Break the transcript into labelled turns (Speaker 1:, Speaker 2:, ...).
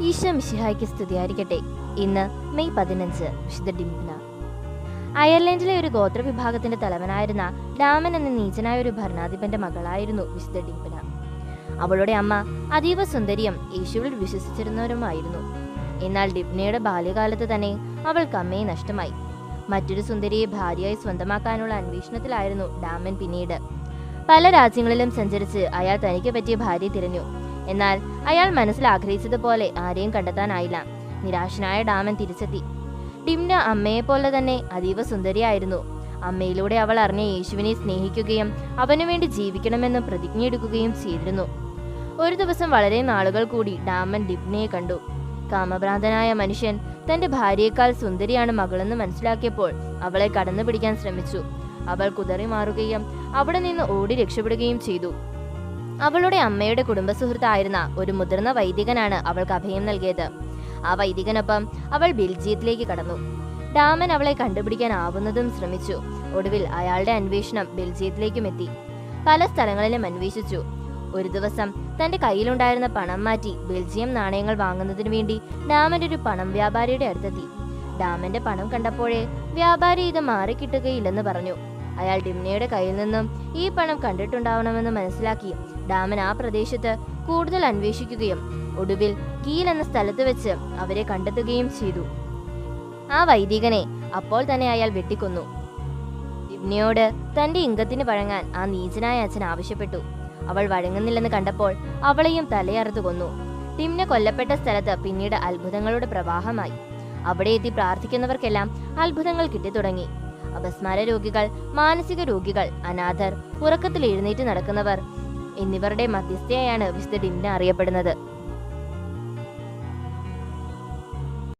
Speaker 1: ഈശോ മിശിഹായ്ക്ക് സ്തുതിയായിരിക്കട്ടെ. ഇന്ന് മെയ് പതിനഞ്ച് വിശുദ്ധ ഡിംപ്ന അയർലൻഡിലെ ഒരു ഗോത്ര വിഭാഗത്തിന്റെ തലവനായിരുന്ന ഡാമൻ എന്ന നീചനായ ഒരു ഭരണാധിപന്റെ മകളായിരുന്നു വിശുദ്ധ ഡിംപ്ന അവളുടെ അമ്മ അതീവ സുന്ദരിയും യേശുവിൽ വിശ്വസിച്ചിരുന്നവരുമായിരുന്നു. എന്നാൽ ഡിപ്നയുടെ ബാല്യകാലത്ത് തന്നെ അവൾ അമ്മയെ നഷ്ടമായി. മറ്റൊരു സുന്ദരിയെ ഭാര്യയായി സ്വന്തമാക്കാനുള്ള അന്വേഷണത്തിലായിരുന്നു ഡാമൻ പിന്നീട്. പല രാജ്യങ്ങളിലും സഞ്ചരിച്ച് അയാൾ തനിക്ക് പറ്റിയ ഭാര്യ തിരഞ്ഞു. എന്നാൽ അയാൾ മനസ്സിൽ ആഗ്രഹിച്ചതുപോലെ ആരെയും കണ്ടെത്താനായില്ല. നിരാശനായ ഡാമൻ തിരിച്ചെത്തി. ഡിംന അമ്മയെപ്പോലെ തന്നെ അതീവ സുന്ദരിയായിരുന്നു. അമ്മയിലൂടെ അവൾ അറിഞ്ഞ യേശുവിനെ സ്നേഹിക്കുകയും അവനു വേണ്ടി ജീവിക്കണമെന്ന് പ്രതിജ്ഞയെടുക്കുകയും ചെയ്തിരുന്നു. ഒരു ദിവസം വളരെ നാളുകൾ കൂടി ഡാമൻ ഡിബ്നയെ കണ്ടു. കാമഭ്രാന്തനായ മനുഷ്യൻ തന്റെ ഭാര്യയേക്കാൾ സുന്ദരിയാണ് മകളെന്ന് മനസ്സിലാക്കിയപ്പോൾ അവളെ കടന്നു പിടിക്കാൻ ശ്രമിച്ചു. അവൾ കുതറി മാറുകയും അവിടെ നിന്ന് ഓടി രക്ഷപ്പെടുകയും ചെയ്തു. അവളുടെ അമ്മയുടെ കുടുംബ സുഹൃത്തായിരുന്ന ഒരു മുതിർന്ന വൈദികനാണ് അവൾക്ക് അഭയം നൽകിയത്. ആ വൈദികനൊപ്പം അവൾ ബെൽജിയത്തിലേക്ക് കടന്നു. ഡാമൻ അവളെ കണ്ടുപിടിക്കാൻ ആവുന്നതും ശ്രമിച്ചു. ഒടുവിൽ അയാളുടെ അന്വേഷണം ബെൽജിയത്തിലേക്കും എത്തി. പല സ്ഥലങ്ങളിലും അന്വേഷിച്ചു. ഒരു ദിവസം തന്റെ കയ്യിലുണ്ടായിരുന്ന പണം മാറ്റി ബെൽജിയം നാണയങ്ങൾ വാങ്ങുന്നതിനു വേണ്ടി ഡാമൻ ഒരു പണം വ്യാപാരിയുടെ അടുത്തെത്തി. ഡാമന്റെ പണം കണ്ടപ്പോഴേ വ്യാപാരി ഇത് മാറിക്കിട്ടുകയില്ലെന്ന് പറഞ്ഞു. അയാൾ ഡിംനയുടെ കയ്യിൽ നിന്നും ഈ പണം കണ്ടിട്ടുണ്ടാവണമെന്ന് മനസ്സിലാക്കി ഡാമൻ ആ പ്രദേശത്ത് കൂടുതൽ അന്വേഷിക്കുകയും ഒടുവിൽ കീൽ എന്ന സ്ഥലത്ത് വെച്ച് അവരെ കണ്ടെത്തുകയും ചെയ്തു. ആ വൈദികനെ അപ്പോൾ തന്നെ അയാൾ വെട്ടിക്കൊന്നു. ഡിംനയോട് തന്റെ ഇംഗത്തിന് വഴങ്ങാൻ ആ നീചനായ അച്ഛൻ ആവശ്യപ്പെട്ടു. അവൾ വഴങ്ങുന്നില്ലെന്ന് കണ്ടപ്പോൾ അവളെയും തലയറുത്തു കൊന്നു. ടിംന കൊല്ലപ്പെട്ട സ്ഥലത്ത് പിന്നീട് അത്ഭുതങ്ങളുടെ പ്രവാഹമായി. അവിടെ എത്തി പ്രാർത്ഥിക്കുന്നവർക്കെല്ലാം അത്ഭുതങ്ങൾ കിട്ടിത്തുടങ്ങി. അപസ്മാര രോഗികൾ മാനസിക രോഗികൾ അനാഥർ ഉറക്കത്തിൽ എഴുന്നേറ്റ് നടക്കുന്നവർ എന്നിവരുടെ മധ്യസ്ഥയായാണ് വിശുദ്ധ ഡിന്ന അറിയപ്പെടുന്നത്.